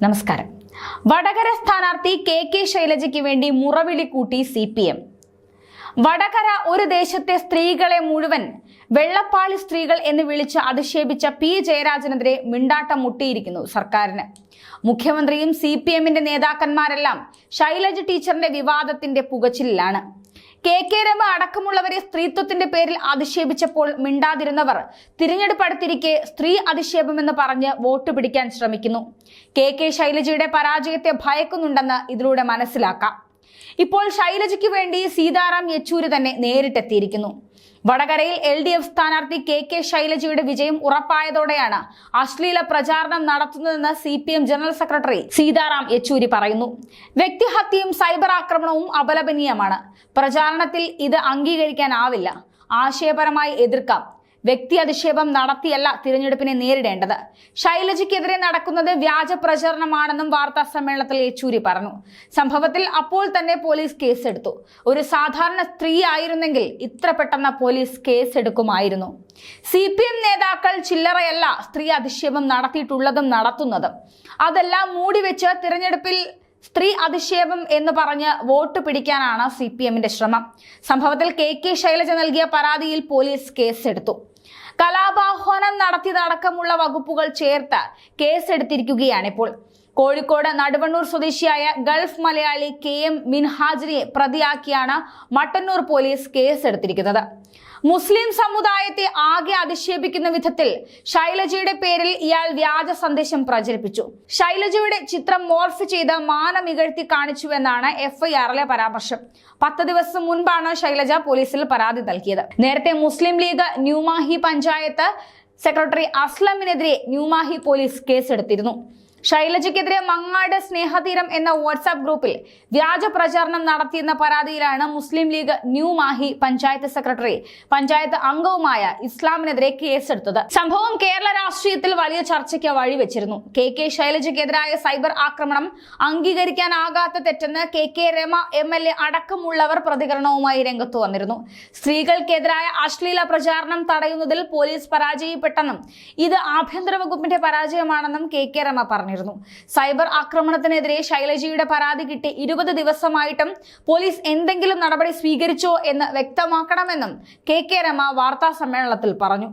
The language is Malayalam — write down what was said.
നമസ്കാരം. വടകര സ്ഥാനാർത്ഥി കെ കെ ശൈലജയ്ക്ക് വേണ്ടി മുറവിളി കൂട്ടി സി പി എം. വടകര ഒരു ദേശത്തെ സ്ത്രീകളെ മുഴുവൻ വെള്ളപ്പാളി സ്ത്രീകൾ എന്ന് വിളിച്ച് അധിക്ഷേപിച്ച പി ജയരാജനെതിരെ മിണ്ടാട്ടം മുട്ടിയിരിക്കുന്നു സർക്കാരിന്. മുഖ്യമന്ത്രിയും സി പി എമ്മിന്റെ നേതാക്കന്മാരെല്ലാം ശൈലജ ടീച്ചറിന്റെ വിവാദത്തിന്റെ പുകച്ചിലാണ് കെ കെ രമ അടക്കമുള്ളവരെ സ്ത്രീത്വത്തിന്റെ പേരിൽ അധിക്ഷേപിച്ചപ്പോൾ മിണ്ടാതിരുന്നവർ. തിരഞ്ഞെടുപ്പ് അടുത്തിരിക്കെ സ്ത്രീ അധിക്ഷേപമെന്ന് പറഞ്ഞ് വോട്ട് പിടിക്കാൻ ശ്രമിക്കുന്നു. കെ കെ ശൈലജയുടെ പരാജയത്തെ ഭയക്കുന്നുണ്ടെന്ന് ഇതിലൂടെ മനസ്സിലാക്കാം. ഇപ്പോൾ ശൈലജയ്ക്ക് വേണ്ടി സീതാറാം യെച്ചൂരി തന്നെ നേരിട്ടെത്തിയിരിക്കുന്നു. വടകരയിൽ എൽ ഡി എഫ് സ്ഥാനാർത്ഥി കെ കെ ശൈലജയുടെ വിജയം ഉറപ്പായതോടെയാണ് അശ്ലീല പ്രചാരണം നടത്തുന്നതെന്ന് C P M general secretary Sitaram Yechury പറയുന്നു. വ്യക്തിഹത്യയും സൈബർ ആക്രമണവും അപലപനീയമാണ്. പ്രചാരണത്തിൽ ഇത് അംഗീകരിക്കാനാവില്ല. ആശയപരമായി എതിർക്കാം. വ്യക്തി അധിക്ഷേപം നടത്തിയല്ല തിരഞ്ഞെടുപ്പിനെ നേരിടേണ്ടത്. ശൈലജയ്ക്കെതിരെ നടക്കുന്നത് വ്യാജ പ്രചരണമാണെന്നും വാർത്താ സമ്മേളനത്തിൽ യെച്ചൂരി പറഞ്ഞു. സംഭവത്തിൽ അപ്പോൾ തന്നെ പോലീസ് കേസെടുത്തു. ഒരു സാധാരണ സ്ത്രീ ആയിരുന്നെങ്കിൽ ഇത്ര പെട്ടെന്ന് പോലീസ് കേസെടുക്കുമായിരുന്നു. സി പി എം നേതാക്കൾ ചില്ലറയല്ല സ്ത്രീ അധിക്ഷേപം നടത്തിയിട്ടുള്ളതും നടത്തുന്നതും. അതെല്ലാം മൂടിവെച്ച് തിരഞ്ഞെടുപ്പിൽ സ്ത്രീ അധിക്ഷേപം എന്ന് പറഞ്ഞ് വോട്ട് പിടിക്കാനാണ് സി പി എമ്മിന്റെ ശ്രമം. സംഭവത്തിൽ കെ കെ ശൈലജ നൽകിയ പരാതിയിൽ പോലീസ് കേസെടുത്തു. കലാപാഹ്വാനം നടത്തിയതടക്കമുള്ള വകുപ്പുകൾ ചേർത്ത് കേസെടുത്തിരിക്കുകയാണിപ്പോൾ കോഴിക്കോട് നടുവണ്ണൂർ സ്വദേശിയായ ഗൾഫ് മലയാളി കെ എം മിൻഹാജിനെ പ്രതിയാക്കിയാണ് മട്ടന്നൂർ പോലീസ് കേസെടുത്തിരിക്കുന്നത്. മുസ്ലിം സമുദായത്തെ ആകെ അധിക്ഷേപിക്കുന്ന വിധത്തിൽ ശൈലജയുടെ പേരിൽ ഇയാൾ വ്യാജ സന്ദേശം പ്രചരിപ്പിച്ചു. ശൈലജയുടെ ചിത്രം മോർഫ് ചെയ്ത് മാനം ഇകഴ്ത്തി കാണിച്ചുവെന്നാണ് എഫ്ഐആറിലെ പരാമർശം. പത്ത് ദിവസം മുൻപാണ് ശൈലജ പോലീസിൽ പരാതി നൽകിയത്. നേരത്തെ മുസ്ലിം ലീഗ് ന്യൂമാഹി പഞ്ചായത്ത് സെക്രട്ടറി അസ്ലമിനെതിരെ ന്യൂമാഹി പോലീസ് കേസെടുത്തിരുന്നു. ശൈലജയ്ക്കെതിരെ മങ്ങാട് സ്നേഹതീരം എന്ന വാട്സാപ്പ് ഗ്രൂപ്പിൽ വ്യാജ പ്രചാരണം നടത്തിയെന്ന പരാതിയിലാണ് മുസ്ലിം ലീഗ് ന്യൂ മാഹി പഞ്ചായത്ത് സെക്രട്ടറി പഞ്ചായത്ത് അംഗവുമായ ഇസ്ലാമിനെതിരെ കേസെടുത്തത്. സംഭവം കേരള രാഷ്ട്രീയത്തിൽ വലിയ ചർച്ചയ്ക്ക് വഴിവെച്ചിരുന്നു. കെ കെ ശൈലജയ്ക്കെതിരായ സൈബർ ആക്രമണം അംഗീകരിക്കാനാകാത്ത തെറ്റെന്ന് K K Rama M L A അടക്കമുള്ളവർ പ്രതികരണവുമായി രംഗത്ത് വന്നിരുന്നു. സ്ത്രീകൾക്കെതിരായ അശ്ലീല പ്രചാരണം തടയുന്നതിൽ പോലീസ് പരാജയപ്പെട്ടെന്നും ഇത് ആഭ്യന്തര വകുപ്പിന്റെ പരാജയമാണെന്നും കെ കെ രമ പറഞ്ഞിരുന്നു. സൈബർ ആക്രമണത്തിനെതിരെ ശൈലജയുടെ പരാതി കിട്ടി ഇരുപത് ദിവസമായിട്ടും പോലീസ് എന്തെങ്കിലും നടപടി സ്വീകരിച്ചോ എന്ന് വ്യക്തമാക്കണമെന്നും കെ കെ രമ വാർത്താ സമ്മേളനത്തിൽ പറഞ്ഞു.